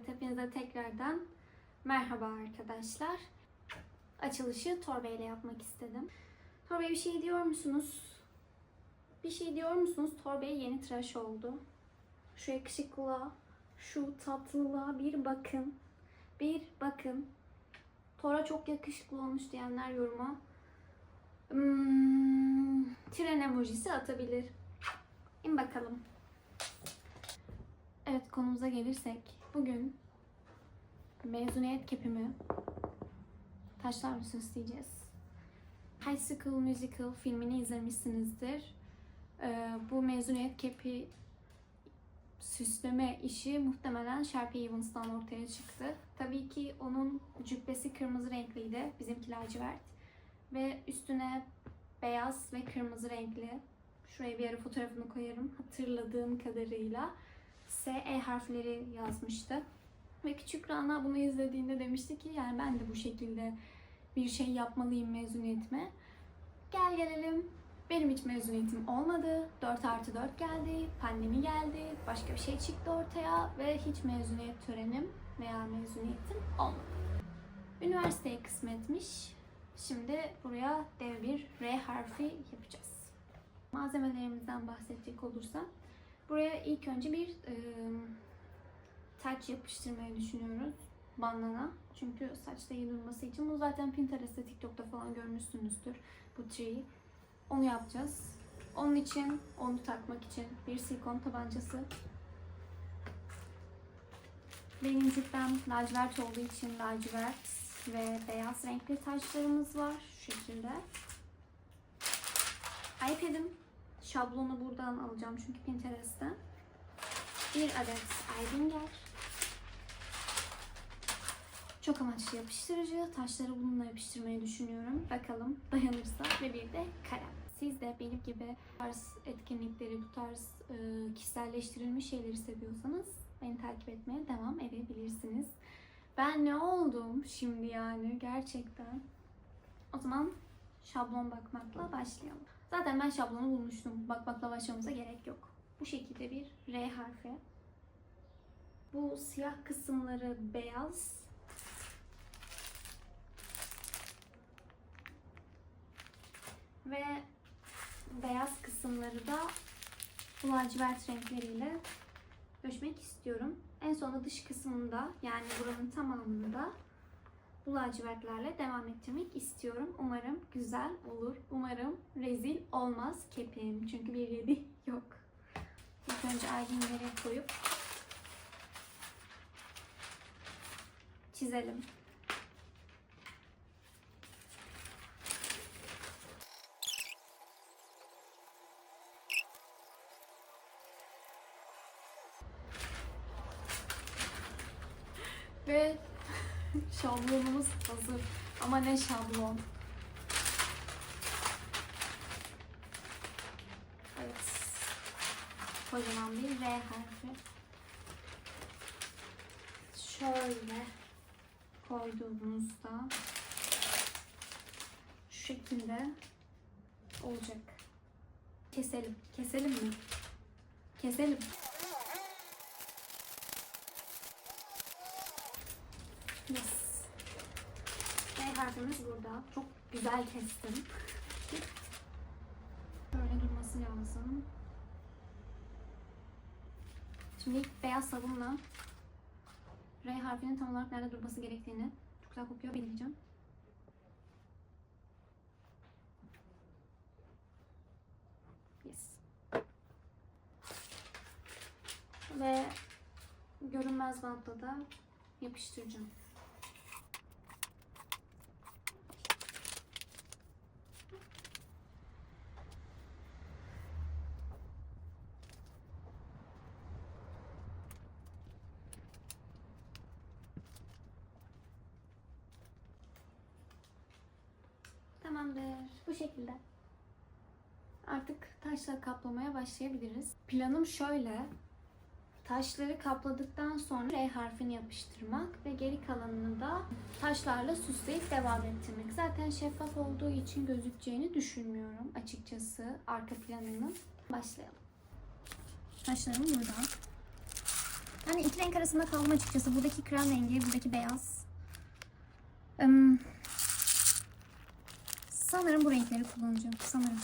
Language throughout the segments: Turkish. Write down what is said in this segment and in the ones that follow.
Evet hepinize tekrardan merhaba arkadaşlar. Açılışı torba ile yapmak istedim. Torba'ya bir şey diyor musunuz? Bir şey diyor musunuz? Torba'ya yeni tıraş oldu. Şu yakışıklılığa, şu tatlılığa bir bakın. Bir bakın. Tora çok yakışıklı olmuş diyenler yoruma hmm, tren emojisi atabilir. İn bakalım. Evet konumuza gelirsek bugün mezuniyet kepimi taşlarla süsleyeceğiz. High School Musical filmini izlemişsinizdir. Ee, bu mezuniyet kepi süsleme işi muhtemelen Sharpie Evans'tan ortaya çıktı. Tabii ki onun cübbesi kırmızı renkliydi, bizimki lacivert. Ve üstüne beyaz ve kırmızı renkli. Şuraya bir ara fotoğrafını koyarım hatırladığım kadarıyla. SE harfleri yazmıştı. Ve küçük Rana bunu izlediğinde demişti ki yani ben de bu şekilde bir şey yapmalıyım mezuniyetime. Gel gelelim. Benim hiç mezuniyetim olmadı. 4 artı 4 geldi. Pandemi geldi. Başka bir şey çıktı ortaya. Ve hiç mezuniyet törenim veya mezuniyetim olmadı. Üniversiteye kısmetmiş. Şimdi buraya dev bir R harfi yapacağız. Malzemelerimizden bahsedecek olursam Buraya ilk önce bir e, taç yapıştırmayı düşünüyoruz. Bandana. Çünkü saçta iyi durması için. Bunu zaten Pinterest'te, TikTok'ta falan görmüşsünüzdür. Bu tree. Onu yapacağız. Onun için, onu takmak için bir silikon tabancası. Benim cübbem lacivert olduğu için lacivert ve beyaz renkli taşlarımız var. Şu şekilde. iPad'im Şablonu buradan alacağım çünkü Pinterest'ten. Bir adet Eyedinger. Çok amaçlı yapıştırıcı. Taşları bununla yapıştırmayı düşünüyorum. Bakalım dayanırsa ve bir de kalem. Siz de benim gibi bu tarz etkinlikleri, bu tarz e, kişiselleştirilmiş şeyleri seviyorsanız beni takip etmeye devam edebilirsiniz. Ben ne oldum şimdi yani gerçekten. O zaman şablon bakmakla başlayalım. Zaten ben şablonu bulmuştum. Bakmakla başlamamıza gerek yok. Bu şekilde bir R harfi. Bu siyah kısımları beyaz. Ve beyaz kısımları da bu lacivert renkleriyle döşmek istiyorum. En sonunda dış kısmında yani buranın tamamında bu lacivertlerle devam ettirmek istiyorum. Umarım güzel olur. Umarım rezil olmaz kepeğim. Çünkü bir yedi yok. İlk önce eyeliner'e koyup çizelim. Ve Şablonumuz hazır. Ama ne şablon. Evet. Kocaman bir R harfi. Şöyle koyduğumuzda şu şekilde olacak. Keselim. Keselim mi? Keselim. Yes. Harfimiz burada. Çok güzel kestim. Böyle durması lazım. Şimdi beyaz sabunla R harfinin tam olarak nerede durması gerektiğini çok güzel kokuyor belirleyeceğim. Yes. Ve görünmez bantla da yapıştıracağım. Tamamdır. Bu şekilde. Artık taşla kaplamaya başlayabiliriz. Planım şöyle. Taşları kapladıktan sonra R harfini yapıştırmak ve geri kalanını da taşlarla süsleyip devam ettirmek. Zaten şeffaf olduğu için gözükeceğini düşünmüyorum açıkçası arka planının. Başlayalım. Taşlarım burada. Yani iki renk arasında kaldım açıkçası. Buradaki krem rengi, buradaki beyaz. Im, sanırım bu renkleri kullanacağım. Sanırım.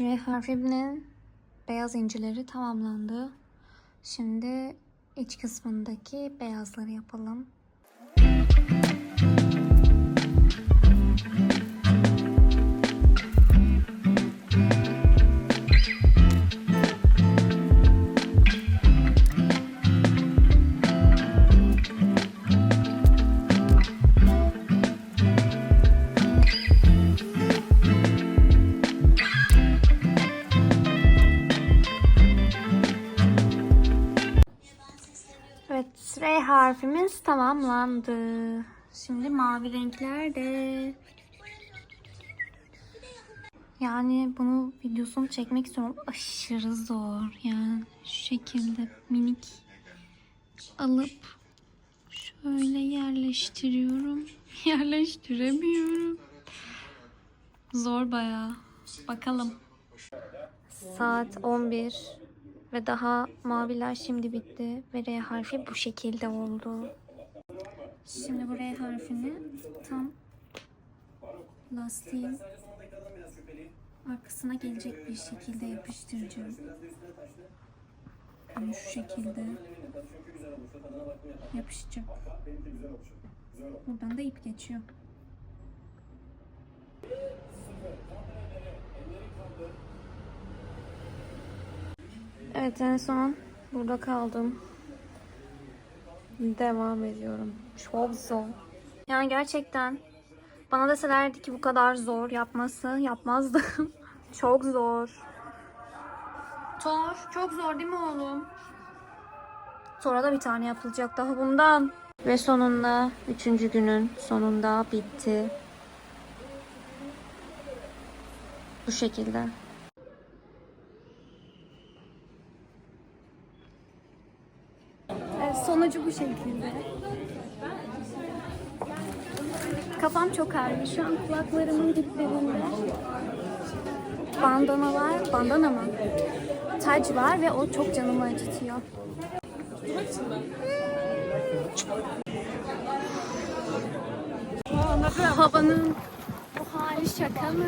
Evet, R harfinin beyaz incileri tamamlandı. Şimdi iç kısmındaki beyazları yapalım. R harfimiz tamamlandı. Şimdi mavi renklerde. Yani bunu videosunu çekmek istiyorum. Aşırı zor. Yani şu şekilde minik alıp şöyle yerleştiriyorum. Yerleştiremiyorum. Zor bayağı. Bakalım. Saat 11 ve daha maviler şimdi bitti ve R harfi bu şekilde oldu. Şimdi bu R harfini tam lastiğin arkasına gelecek bir şekilde yapıştıracağım. Yani şu şekilde yapışacak. Buradan da ip geçiyor. Evet en son burada kaldım. Devam ediyorum. Çok zor. Yani gerçekten bana deselerdi ki bu kadar zor yapması yapmazdım. çok zor. Tor çok zor değil mi oğlum? Sonra da bir tane yapılacak daha bundan. Ve sonunda üçüncü günün sonunda bitti. Bu şekilde. Sonucu bu şekilde. Kafam çok ağrıyor. Şu an kulaklarımın diplerinde bandana var. Bandana mı? Tac var ve o çok canımı acıtıyor. Havanın bu hali şaka mı?